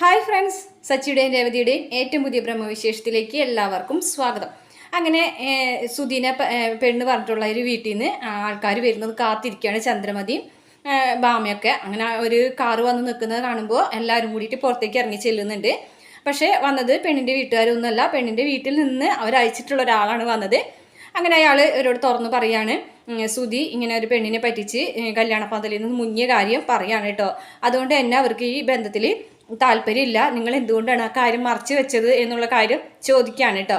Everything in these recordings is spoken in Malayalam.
ഹായ് ഫ്രണ്ട്സ് സച്ചിയുടെയും രേവതിയുടെയും ഏറ്റവും പുതിയ ബ്രഹ്മവിശേഷത്തിലേക്ക് എല്ലാവർക്കും സ്വാഗതം. അങ്ങനെ സുധീനെ പെണ്ണ് പറഞ്ഞിട്ടുള്ള ഒരു വീട്ടിൽ നിന്ന് ആൾക്കാർ വരുന്നത് കാത്തിരിക്കുകയാണ് ചന്ദ്രമതിയും ബാമയൊക്കെ അങ്ങനെ ഒരു കാറ് വന്ന് നിൽക്കുന്നത് കാണുമ്പോൾ എല്ലാവരും കൂടിയിട്ട് പുറത്തേക്ക് ഇറങ്ങി ചെല്ലുന്നുണ്ട്. പക്ഷേ വന്നത് പെണ്ണിന്റെ വീട്ടുകാരൊന്നുമല്ല. പെണ്ണിന്റെ വീട്ടിൽ നിന്ന് അവരയച്ചിട്ടുള്ള ഒരാളാണ് വന്നത്. അങ്ങനെ അയാൾ ഇവരോട് തുറന്ന് പറയാണ് സുധി ഇങ്ങനെ ഒരു പെണ്ണിനെ പറ്റിച്ച് കല്യാണ പന്തലിൽ നിന്ന് മുങ്ങിയ കാര്യം പറയാണ് കേട്ടോ. അതുകൊണ്ട് തന്നെ അവർക്ക് ഈ ബന്ധത്തിൽ താല്പര്യമില്ല. നിങ്ങൾ എന്തുകൊണ്ടാണ് ആ കാര്യം മറച്ചു വെച്ചത് എന്നുള്ള കാര്യം ചോദിക്കുകയാണ് കേട്ടോ.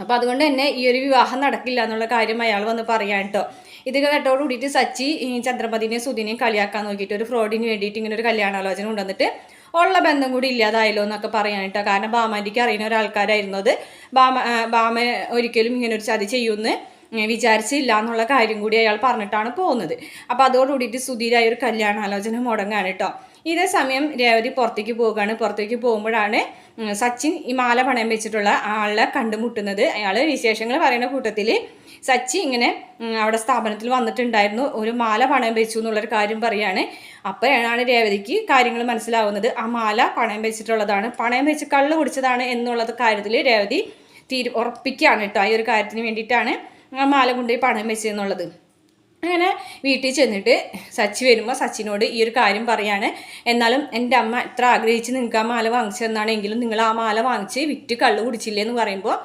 അപ്പോൾ അതുകൊണ്ട് തന്നെ ഈ ഒരു വിവാഹം നടക്കില്ല എന്നുള്ള കാര്യം അയാൾ വന്ന് പറയാൻ കേട്ടോ. ഇത് കേട്ടോട് കൂടിയിട്ട് സച്ചി ഈ ചന്ദ്രപതിനെയും സുധിനെയും കളിയാക്കാൻ നോക്കിയിട്ട് ഒരു ഫ്രോഡിന് വേണ്ടിയിട്ട് ഇങ്ങനെ ഒരു കല്യാണാലോചന കൊണ്ടുവന്നിട്ട് ഉള്ള ബന്ധം കൂടി ഇല്ലാതായല്ലോ എന്നൊക്കെ പറയാൻ കേട്ടോ. കാരണം ബാമാന്റെക്ക് അറിയുന്ന ഒരാൾക്കാരായിരുന്നത് ബാമ ബാമ ഒരിക്കലും ഇങ്ങനെ ഒരു ചതി ചെയ്യുമെന്ന് വിചാരിച്ചില്ല എന്നുള്ള കാര്യം കൂടി അയാൾ പറഞ്ഞിട്ടാണ് പോകുന്നത്. അപ്പോൾ അതോടുകൂടിയിട്ട് സുധീരായ ഒരു കല്യാണാലോചന മുടങ്ങാണ് കേട്ടോ ഇതേ സമയം രേവതി പുറത്തേക്ക് പോവുകയാണ്. പുറത്തേക്ക് പോകുമ്പോഴാണ് സച്ചിൻ ഈ മാല പണയം വെച്ചിട്ടുള്ള ആളെ കണ്ടുമുട്ടുന്നത്. അയാൾ വിശേഷങ്ങൾ പറയുന്ന കൂട്ടത്തിൽ സച്ചി ഇങ്ങനെ അവിടെ സ്ഥാപനത്തിൽ വന്നിട്ടുണ്ടായിരുന്നു. ഒരു മാല പണയം വെച്ചു എന്നുള്ളൊരു കാര്യം പറയാണ്. അപ്പോഴാണ് രേവതിക്ക് കാര്യങ്ങൾ മനസ്സിലാവുന്നത്. ആ മാല പണയം വെച്ചിട്ടുള്ളതാണ്. പണയം വെച്ച് കള്ള് കുടിച്ചതാണ് എന്നുള്ളത് കാര്യത്തിൽ രേവതി തീരു ഉറപ്പിക്കുകയാണ് കേട്ടോ ഈ ഒരു കാര്യത്തിന് വേണ്ടിയിട്ടാണ് മാല കൊണ്ടുപോയി പണം വെച്ചെന്നുള്ളത് അങ്ങനെ വീട്ടിൽ ചെന്നിട്ട് സച്ചി വരുമ്പോൾ സച്ചിനോട് ഈ ഒരു കാര്യം പറയാണ്. എന്നാലും എന്റെ അമ്മ എത്ര ആഗ്രഹിച്ച് നിങ്ങൾക്ക് ആ മാല വാങ്ങിച്ചു തന്നാണെങ്കിലും നിങ്ങൾ ആ മാല വാങ്ങിച്ച് വിറ്റ് കള്ളു കുടിച്ചില്ലേ എന്ന് പറയുമ്പോൾ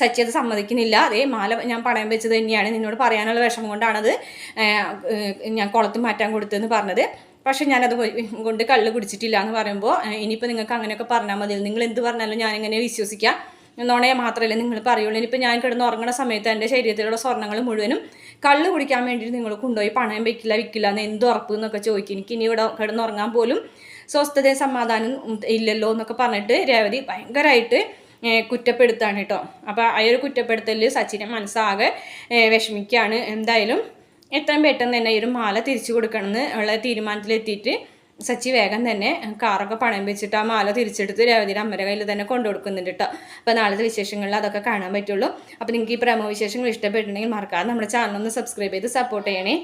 സച്ചി അത് സമ്മതിക്കുന്നില്ല. അതേ മാല ഞാൻ പണയം വെച്ചത് തന്നെയാണ്. നിന്നോട് പറയാനുള്ള വിഷമം കൊണ്ടാണത് ഞാൻ കുളത്ത് മാറ്റാൻ കൊടുത്തതെന്ന് പറഞ്ഞത്. പക്ഷെ ഞാനത് കൊണ്ട് കള്ള് കുടിച്ചിട്ടില്ല എന്ന് പറയുമ്പോൾ ഇനിയിപ്പോൾ നിങ്ങൾക്ക് അങ്ങനെയൊക്കെ പറഞ്ഞാൽ മതി നിങ്ങൾ എന്ത് പറഞ്ഞാലും ഞാനിങ്ങനെ വിശ്വസിക്കാം. നുണയെ മാത്രമല്ല നിങ്ങൾ പറയുള്ളൂ. ഇനിയിപ്പോൾ ഞാൻ കിടന്ന് ഉറങ്ങുന്ന സമയത്ത് എന്റെ ശരീരത്തിലുള്ള സ്വർണങ്ങൾ മുഴുവനും കള്ള് കുടിക്കാൻ വേണ്ടിയിട്ട് നിങ്ങൾ കൊണ്ടുപോയി പണയം വെക്കില്ല വിൽക്കില്ല എന്ന് എന്ത് ഉറപ്പ് എന്നൊക്കെ ചോദിക്കും. എനിക്ക് ഇനി ഇവിടെ കിടന്നുറങ്ങാൻ പോലും സ്വസ്ഥതയും സമാധാനം ഇല്ലല്ലോ എന്നൊക്കെ പറഞ്ഞിട്ട് രേവതി ഭയങ്കരമായിട്ട് കുറ്റപ്പെടുത്താണ് കേട്ടോ. അപ്പോൾ ആ ഒരു കുറ്റപ്പെടുത്തലിൽ സച്ചിനെ മനസ്സാകെ വിഷമിക്കുകയാണ് എന്തായാലും എത്രയും പെട്ടെന്ന് തന്നെ ഈ ഒരു മാല തിരിച്ചു കൊടുക്കണമെന്ന് ഉള്ള തീരുമാനത്തിലെത്തിയിട്ട് സച്ചി വേഗം തന്നെ കാറൊക്കെ പണയം വെച്ചിട്ട് ആ മാല തിരിച്ചെടുത്ത് രേവതിയുടെ അമ്മയുടെ കയ്യിൽ തന്നെ കൊണ്ടു കൊടുക്കുന്നുണ്ട് കേട്ടോ അപ്പോൾ നാളത്തെ വിശേഷങ്ങളിൽ അതൊക്കെ കാണാൻ പറ്റുള്ളൂ. അപ്പോൾ നിങ്ങൾക്ക് ഈ പ്രമോ വിശേഷങ്ങൾ ഇഷ്ടപ്പെട്ടിട്ടുണ്ടെങ്കിൽ മറക്കാതെ നമ്മുടെ ചാനൽ ഒന്ന് സബ്സ്ക്രൈബ് ചെയ്ത് സപ്പോർട്ട് ചെയ്യണേ.